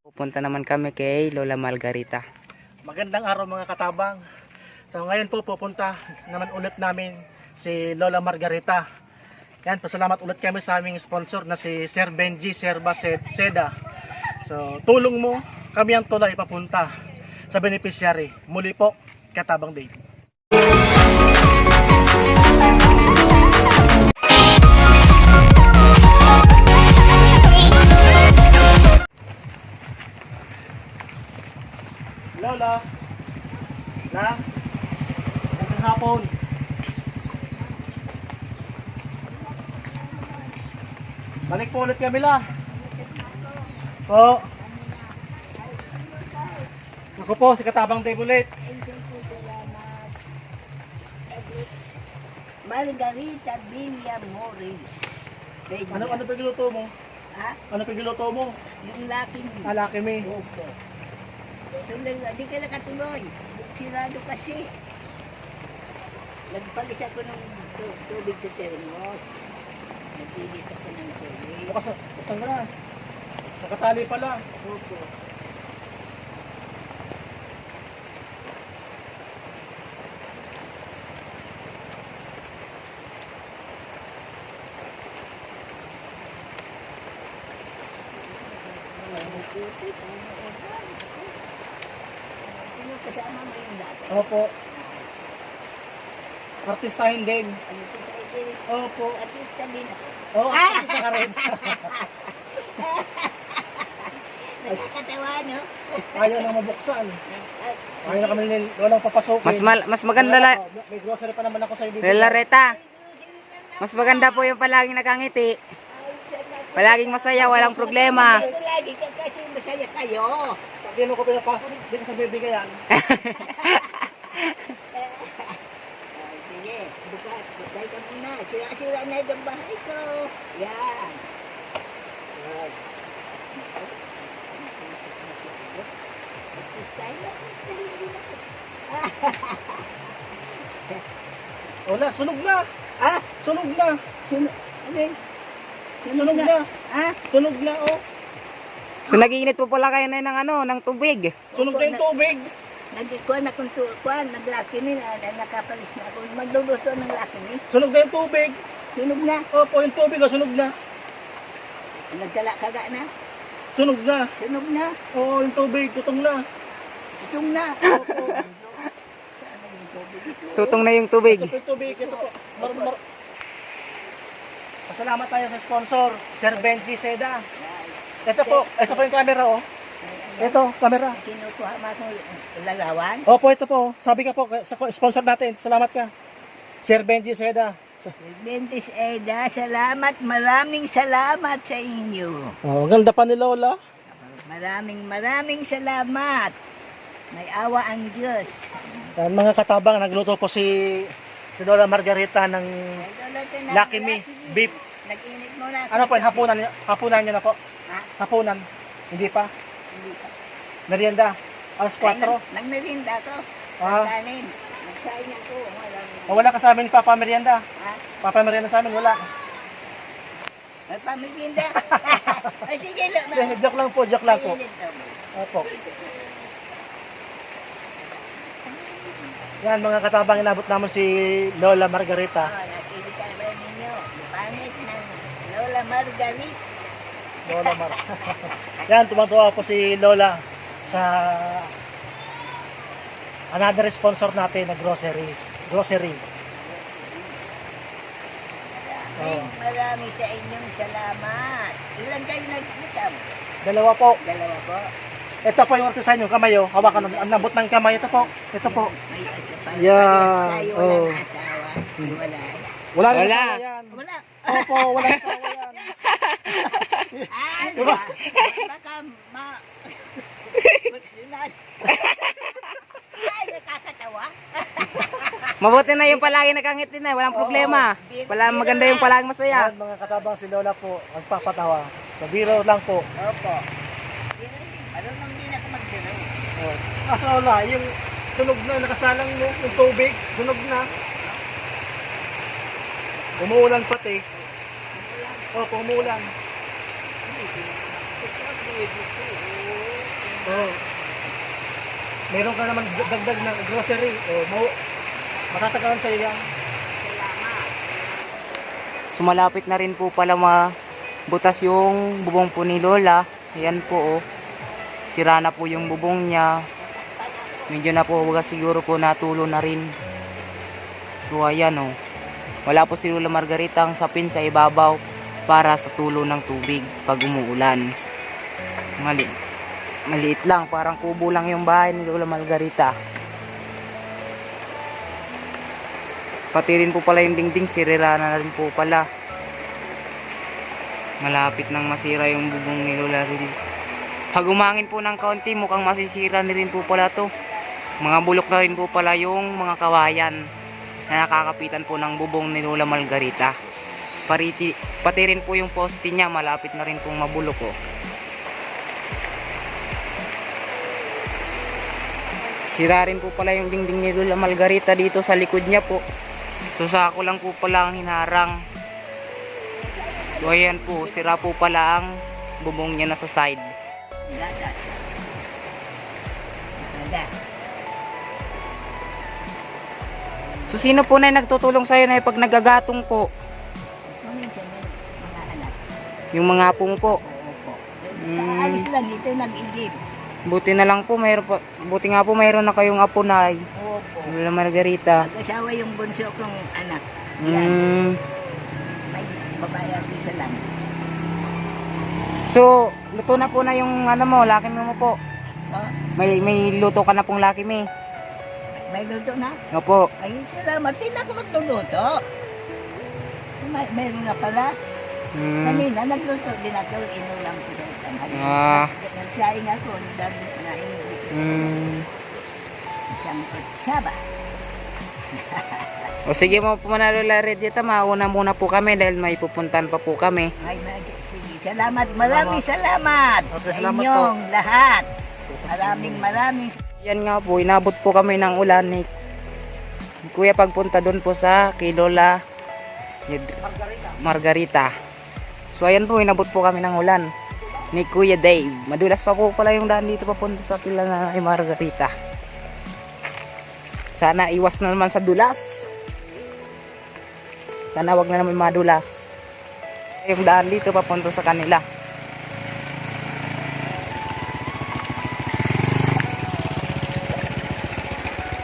Pupunta naman kami kay Lola Margarita. Magandang araw mga katabang. So ngayon po pupunta naman ulit namin si Lola Margarita. Yan, pasalamat ulit kami sa aming sponsor na si Sir Benji Serba Se- Seda. So tulong mo, kami ang tulay papunta sa beneficiary. Muli po, Katabang Day. Balik po ulit kami la. Po. Ako po, si Katabang Dave ulit. Margarita Villa Morris. Ano, ano pa giluto mo? Ha? Ano pa giluto mo? Yung laking Alaki mi. Opo. Tuloy na, di ka nakatuloy. Sirado kasi. Nagpalis ako ng tu- tubig sa termos. Nagpilit ako ng tubig. Bukas, bukas na. Nakatali pala. Opo. Kasama mo yung dati? Opo. Artistahin din. Ano ikilig? Opo. Artista din ako. Oo, oh, artista ka rin. Nakakatawa, no? Ayaw na mabuksan. Ay, Ayaw na kami nil, walang papasukin. Mas mal- mas maganda la May grocery pa naman ako sa ibig. Lola Reta. Mas maganda po yung palaging nakangiti. Palaging masaya, walang problema. Lagi ka kasi masaya kayo. Hindi mo ko pinapasok, hindi ko sa bibigayan. Oh, sige, bukas. Bukay ka muna. Sira-sira na yung bahay ko. Yan. Yan. Wala, sunog na. Ah, Sunog na. sino? Ano yun? Sunog na. Ah, Sunog na, oh. So nagiinit po pala kayo na ng ano, ng tubig. Sunog na yung tubig. Nagkuhan akong tu- kuhan, naglaki nila, na nakapalis na ako. Magluluto ng laki ni. Sunog na yung tubig. Sunog na. Opo, yung tubig, oh, sunog na. Nagdala ka ga na. Sunog na. Sunog na. Oo, yung tubig, tutong na. Itong na. Opo. Tutong na yung tubig. Ito po yung tubig, ito po. Mar mar Pasalamat tayo sa sponsor, Sir Benji Seda. Ito po, ito po yung camera, oh. Ito, camera. Kinukuha mo akong lalawan. Opo, ito po. Sabi ka po sa sponsor natin. Salamat ka. Sir Benji Seda. Sa- Bentis Eda, salamat, maraming salamat sa inyo. Oh, ganda pa ni Lola. Maraming maraming salamat. May awa ang Diyos. Yan, mga katabang, nagluto po si si Lola Margarita ng Lucky Me beef. Nag-init mo na. Ano po, hapunan, hapunan niyo na po. Ha? Hapunan. Hindi pa. Hindi pa. Merienda. Alas 4. Ay, nag- Nagmerinda ako. Ah. Kanin. Nagsaing ako. Walang... Oh, wala ka sa amin, Papa Merienda. Ha? Papa Merienda sa amin, wala. May pamerinda. Ay, sige. Hindi, joke lang po, joke lang po. Opo. Yan, mga katabang, inabot namin si Lola Margarita. Oh, nakikita ba ninyo? Pangit ng Lola Margarit. Lola Mar. Yan, tumatawa po si Lola sa another sponsor natin na groceries. Grocery. Maraming marami sa inyong salamat. Ilan kayo nagkita? Dalawa po. Dalawa po. Ito po yung artisan yung kamay, oh. Hawakan, ang ang lambot ng kamay. Ito po. Ito po. May pa. Yeah, Tayo oh. asawa. Wala. Wala Wala. yan. Wala. Opo, wala asawa yan. Ah, Diba? baka ma... Ay, nakakatawa. Mabuti na yung palagi nakangiti na, walang problema. Wala maganda yung palaging masaya. Yan, mga katabang si Lola po, nagpapatawa. So, biro lang po. Opo. Marunong din ako magbiro. Oh. Kaso wala, yung sunog na, nakasalang mo, yung tubig, sunog na. Umuulan pati. Oh, umuulan. Oh. Meron ka naman dagdag na grocery. Oh, mo matatagalan sa iyo yan. So malapit na rin po pala mabutas yung bubong po ni Lola. Ayan po oh. Sira na po yung bubong niya. Medyo na po baga siguro po natulo na rin. So ayan oh. Wala po si Lola Margarita ang sapin sa ibabaw para sa tulo ng tubig pag umuulan. Mali maliit lang, parang kubo lang yung bahay ni Lola Margarita. Pati rin po pala yung dingding, sirira na rin po pala. Malapit nang masira yung bubong ni Lola. Pag umangin po ng kaunti, mukhang masisira na rin po pala to. Mga bulok na rin po pala yung mga kawayan na nakakapitan po ng bubong ni Lola Margarita. Pariti, pati rin po yung poste niya, malapit na rin pong mabulok oh. Sira rin po pala yung dingding ni Lola Margarita dito sa likod niya po. So sa ako lang po pala ang hinarang. So ayan po, sira po pala ang bubong niya nasa side. Gatas. Ganda. So sino po na yung nagtutulong sa'yo na pag nagagatong po? Yung mga mga apong po. Oo po. Mm. Kaalis lang dito, nag-igib. Buti na lang po, mayroon pa, buti nga po mayroon na kayong apo na Opo. Lola Margarita. Mag-asawa yung bunso kong anak. Yan. Mm. May babae at isa lang. So, luto na po na yung ano mo, laki mo po. Oh, May may luto ka na pong laki me. may luto na? Opo. Ay, salamat. Hindi na ako magluluto. May, meron na pala. Mm. Kanina, nagluto din ako. Inulang ko tanghali. Ah. Nagsaing ako. Dami na Mm. isang kutsaba. O sige mo po na Lola Redita, mauna muna po kami dahil may pupuntan pa po kami. Ay, sige. Salamat. Maraming salamat. Okay, sa salamat inyong lahat. Maraming maraming Yan nga po, inabot po kami ng ulan ni Kuya pagpunta doon po sa kay Lola Yed- Margarita. So ayan po, inabot po kami ng ulan ni Kuya Dave. Madulas pa po pala yung daan dito papunta sa pila na kay Margarita. Sana iwas na naman sa dulas. Sana wag na naman madulas. Yung daan dito papunta sa kanila.